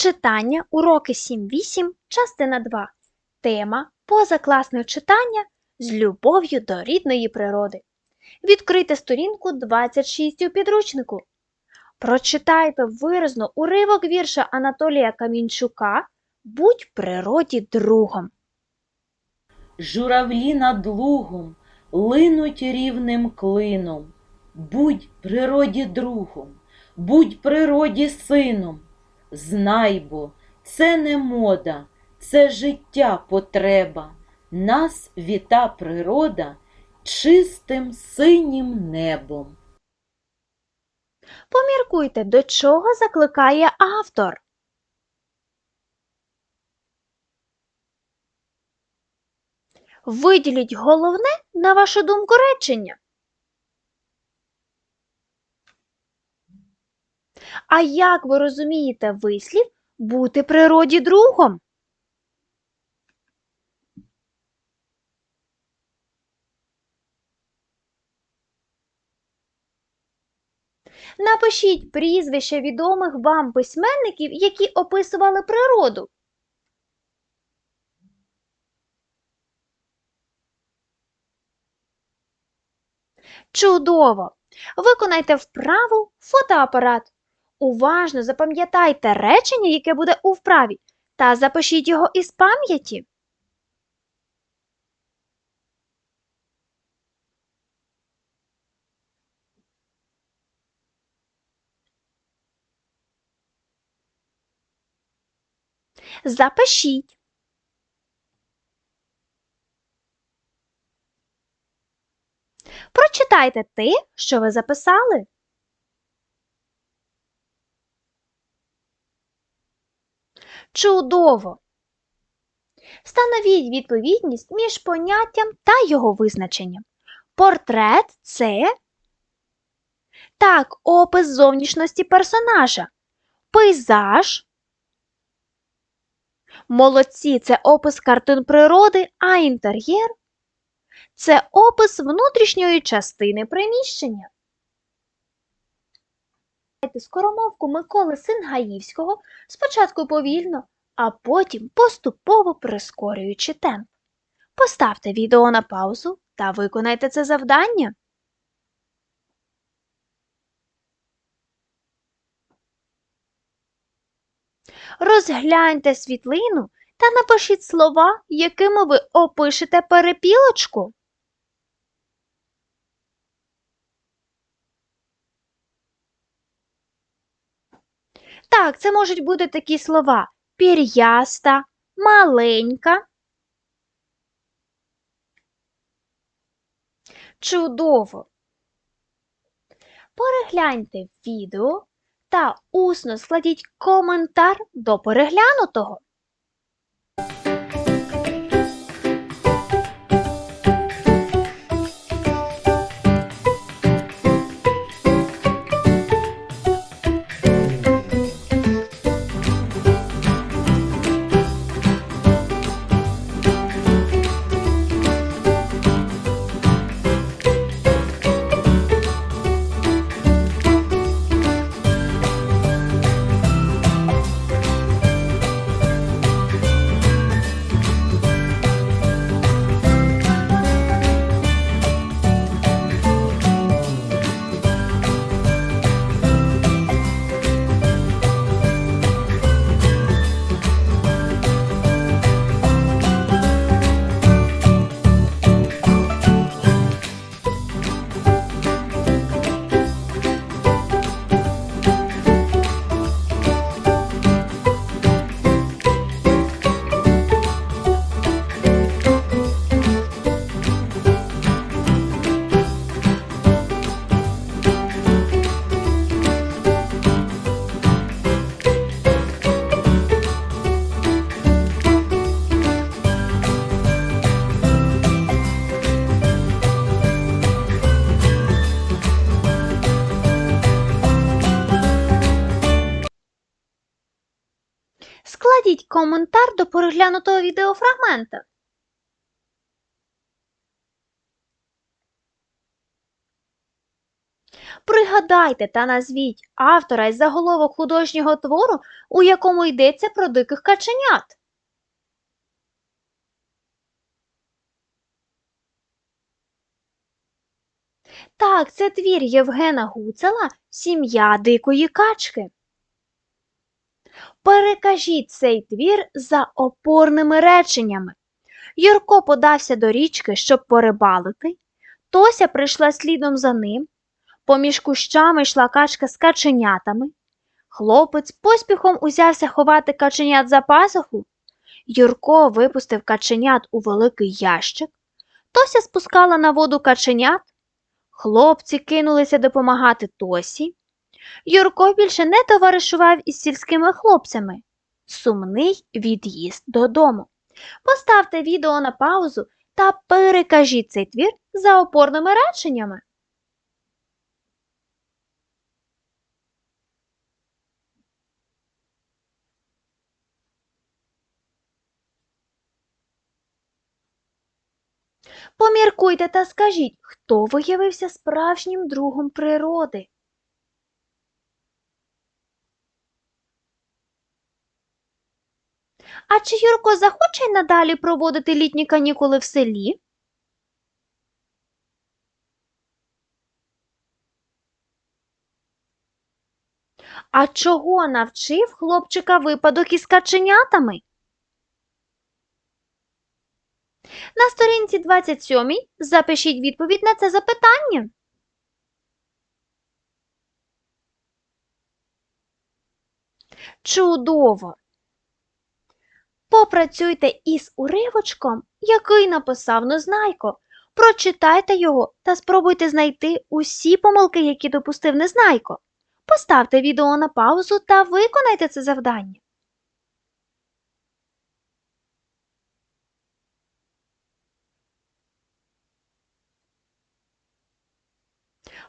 Читання уроки 7-8, частина 2. Тема позакласне читання з любов'ю до рідної природи. Відкрийте сторінку 26 у підручнику. Прочитайте виразно уривок вірша Анатолія Камінчука Будь природі другом. Журавлі над лугом линуть рівним клином. Будь природі другом, будь природі сином. Знай бо, це не мода, це життя потреба. Нас віта природа чистим синім небом. Поміркуйте, до чого закликає автор. Виділіть головне, на вашу думку, речення. А як ви розумієте вислів бути природі другом? Напишіть прізвища відомих вам письменників, які описували природу. Чудово! Виконайте вправу фотоапарат. Уважно запам'ятайте речення, яке буде у вправі, та запишіть його із пам'яті. Запишіть. Прочитайте те, що ви записали. Чудово! Встановіть відповідність між поняттям та його визначенням. Портрет це так, опис зовнішності персонажа. Пейзаж. Молодці це опис картин природи, а інтер'єр це опис внутрішньої частини приміщення. Скоромовку Миколи Сингаївського спочатку повільно, а потім поступово прискорюючи темп. Поставте відео на паузу та виконайте це завдання. Розгляньте світлину та напишіть слова, якими ви опишете перепілочку. Так, це можуть бути такі слова пір'яста, маленька. Чудово! Перегляньте відео та усно складіть коментар до переглянутого. Коментар до переглянутого відеофрагмента. Пригадайте та назвіть автора й заголовок художнього твору, у якому йдеться про диких каченят. Так, це твір Євгена Гуцела Сім'я дикої качки. Перекажіть цей твір за опорними реченнями. Юрко подався до річки, щоб порибалити. Тося прийшла слідом за ним. Поміж кущами йшла качка з каченятами. Хлопець поспіхом узявся ховати каченят за пазуху. Юрко випустив каченят у великий ящик. Тося спускала на воду каченят. Хлопці кинулися допомагати Тосі. Юрко більше не товаришував із сільськими хлопцями. Сумний від'їзд додому. Поставте відео на паузу та перекажіть цей твір за опорними реченнями. Поміркуйте та скажіть, хто виявився справжнім другом природи. А чи Юрко захоче надалі проводити літні канікули в селі? А чого навчив хлопчика випадок із каченятами? На сторінці 27 запишіть відповідь на це запитання. Чудово! Попрацюйте із уривочком, який написав Незнайко. Прочитайте його та спробуйте знайти усі помилки, які допустив Незнайко. Поставте відео на паузу та виконайте це завдання.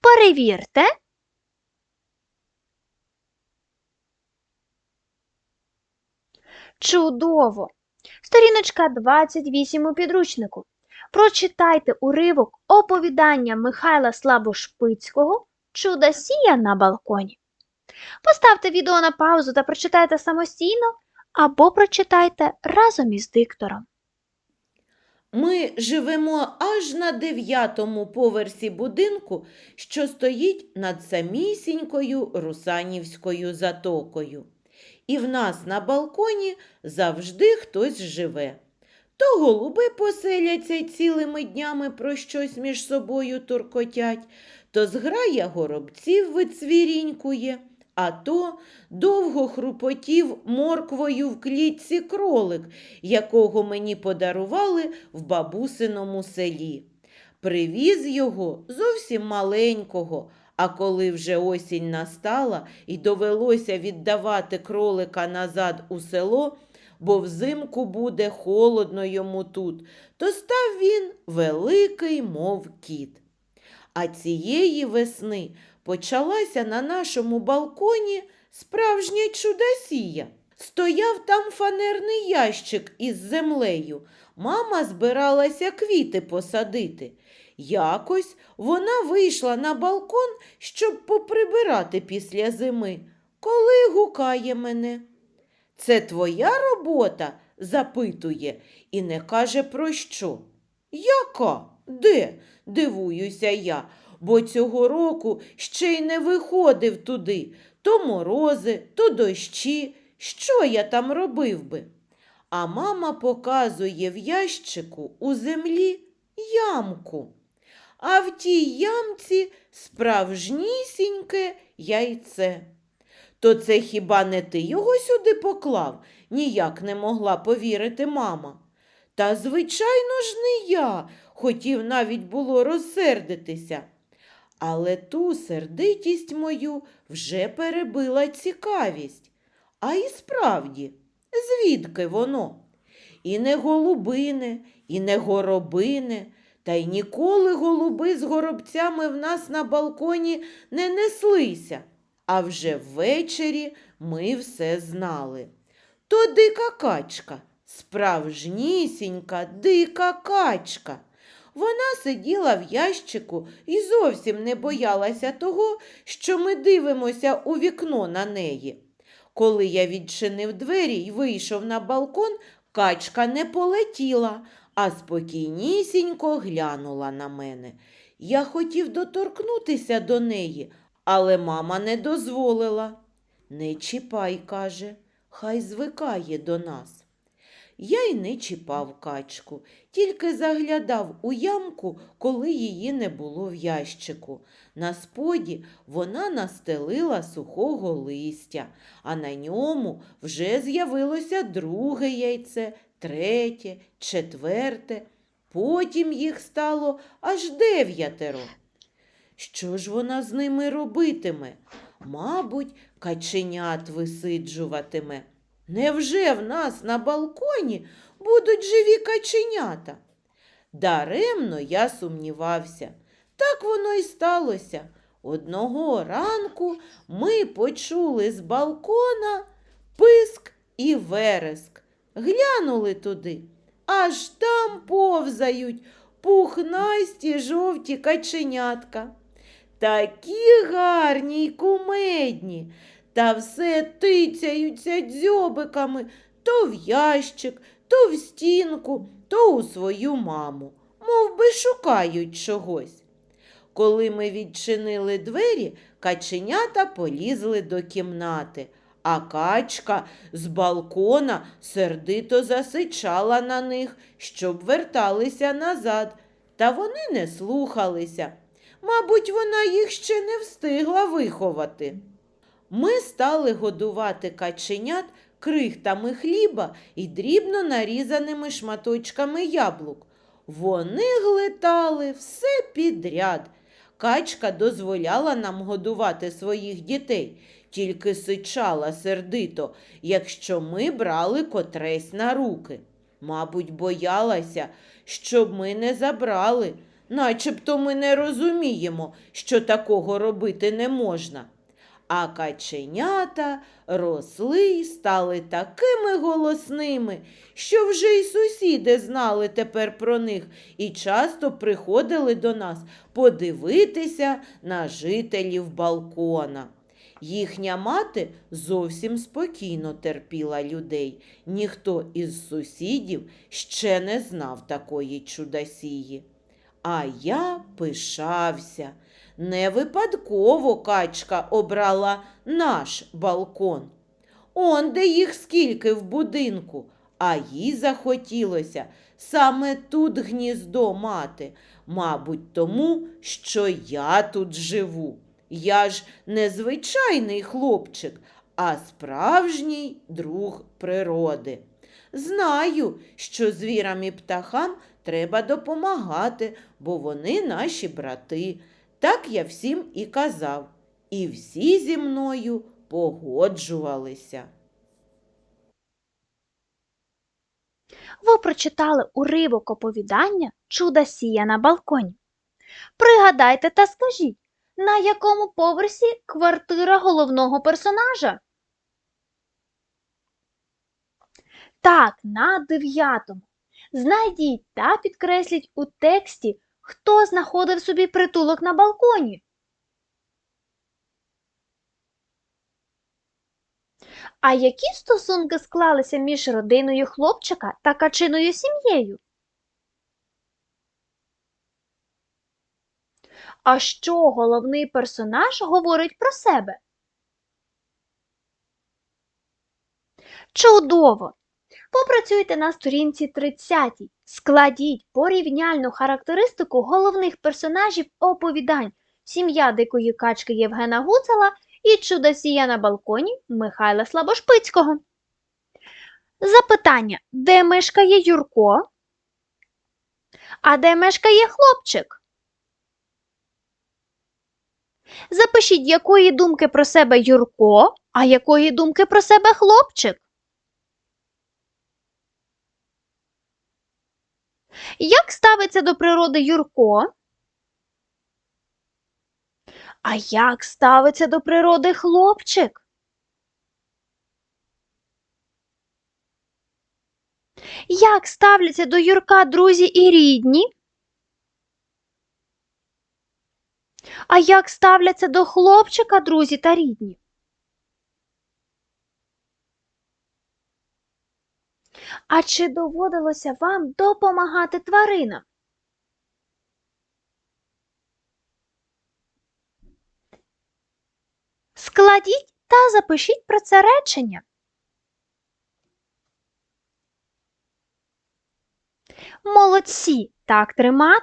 Перевірте. Чудово! Сторіночка 28 у підручнику. Прочитайте уривок оповідання Михайла Слабошпицького Чудосія на балконі. Поставте відео на паузу та прочитайте самостійно або прочитайте разом із диктором. Ми живемо аж на дев'ятому поверсі будинку, що стоїть над самісінькою Русанівською затокою. І в нас на балконі завжди хтось живе. То голуби поселяться цілими днями про щось між собою туркотять, то зграя горобців вицвірінькує, а то довго хрупотів морквою в клітці кролик, якого мені подарували в бабусиному селі. Привіз його зовсім маленького, а коли вже осінь настала і довелося віддавати кролика назад у село, бо взимку буде холодно йому тут, то став він великий, мов кіт. А цієї весни почалася на нашому балконі справжня чудосія. Стояв там фанерний ящик із землею. Мама збиралася квіти посадити. Якось вона вийшла на балкон, щоб поприбирати після зими, коли гукає мене. Це твоя робота? запитує і не каже про що. Яка? Де? дивуюся я, бо цього року ще й не виходив туди. То морози, то дощі. Що я там робив би? А мама показує в ящику у землі ямку. А в тій ямці справжнісіньке яйце. То це хіба не ти його сюди поклав? ніяк не могла повірити мама. Та, звичайно ж, не я, хотів навіть було розсердитися. Але ту сердитість мою вже перебила цікавість. А і справді, звідки воно? І не голубине, і не горобине, та й ніколи голуби з горобцями в нас на балконі не неслися. А вже ввечері ми все знали. То дика качка, справжнісінька дика качка. Вона сиділа в ящику і зовсім не боялася того, що ми дивимося у вікно на неї. Коли я відчинив двері і вийшов на балкон, качка не полетіла, а спокійнісінько глянула на мене. Я хотів доторкнутися до неї, але мама не дозволила. Не чіпай, каже, хай звикає до нас. Я й не чіпав качку, тільки заглядав у ямку, коли її не було в ящику. На споді вона настелила сухого листя, а на ньому вже з'явилося друге яйце, третє, четверте. Потім їх стало аж дев'ятеро. Що ж вона з ними робитиме? Мабуть, каченят висиджуватиме. Невже в нас на балконі будуть живі каченята? Даремно я сумнівався. Так воно й сталося. Одного ранку ми почули з балкона писк і вереск. Глянули туди, аж там повзають пухнасті жовті каченятка. Такі гарні й кумедні, та все тицяються дзьобиками. То в ящик, то в стінку, то у свою маму, мов би шукають чогось. Коли ми відчинили двері, каченята полізли до кімнати, а качка з балкона сердито засичала на них, щоб верталися назад, та вони не слухалися. Мабуть, вона їх ще не встигла виховати. Ми стали годувати каченят крихтами хліба і дрібно нарізаними шматочками яблук. Вони глитали все підряд. Качка дозволяла нам годувати своїх дітей, тільки сичала сердито, якщо ми брали котресь на руки. Мабуть, боялася, щоб ми не забрали, начебто ми не розуміємо, що такого робити не можна. А каченята росли й стали такими голосними, що вже й сусіди знали тепер про них і часто приходили до нас подивитися на жителів балкона. Їхня мати зовсім спокійно терпіла людей. Ніхто із сусідів ще не знав такої чудосії. А я пишався. Не випадково качка обрала наш балкон. Он де їх скільки в будинку, а їй захотілося саме тут гніздо мати, мабуть, тому, що я тут живу. Я ж не звичайний хлопчик, а справжній друг природи. Знаю, що звірам і птахам треба допомагати, бо вони наші брати. Так я всім і казав, і всі зі мною погоджувалися. Ви прочитали уривок оповідання Чуда сія на балконі. Пригадайте та скажіть, на якому поверсі квартира головного персонажа? Так, на дев'ятому. Знайдіть та підкресліть у тексті, хто знаходив собі притулок на балконі. А які стосунки склалися між родиною хлопчика та качиною сім'єю? А що головний персонаж говорить про себе? Чудово! Попрацюйте на сторінці 30. Складіть порівняльну характеристику головних персонажів оповідань Сім'я дикої качки Євгена Гуцела і Чудосія на балконі Михайла Слабошпицького. Запитання: де мешкає Юрко? А де мешкає хлопчик? Запишіть, якої думки про себе Юрко, а якої думки про себе хлопчик. Як ставиться до природи Юрко? А як ставиться до природи хлопчик? Як ставляться до Юрка друзі і рідні? А як ставляться до хлопчика друзі та рідні? А чи доводилося вам допомагати тваринам? Складіть та запишіть про це речення. Молодці, так тримати.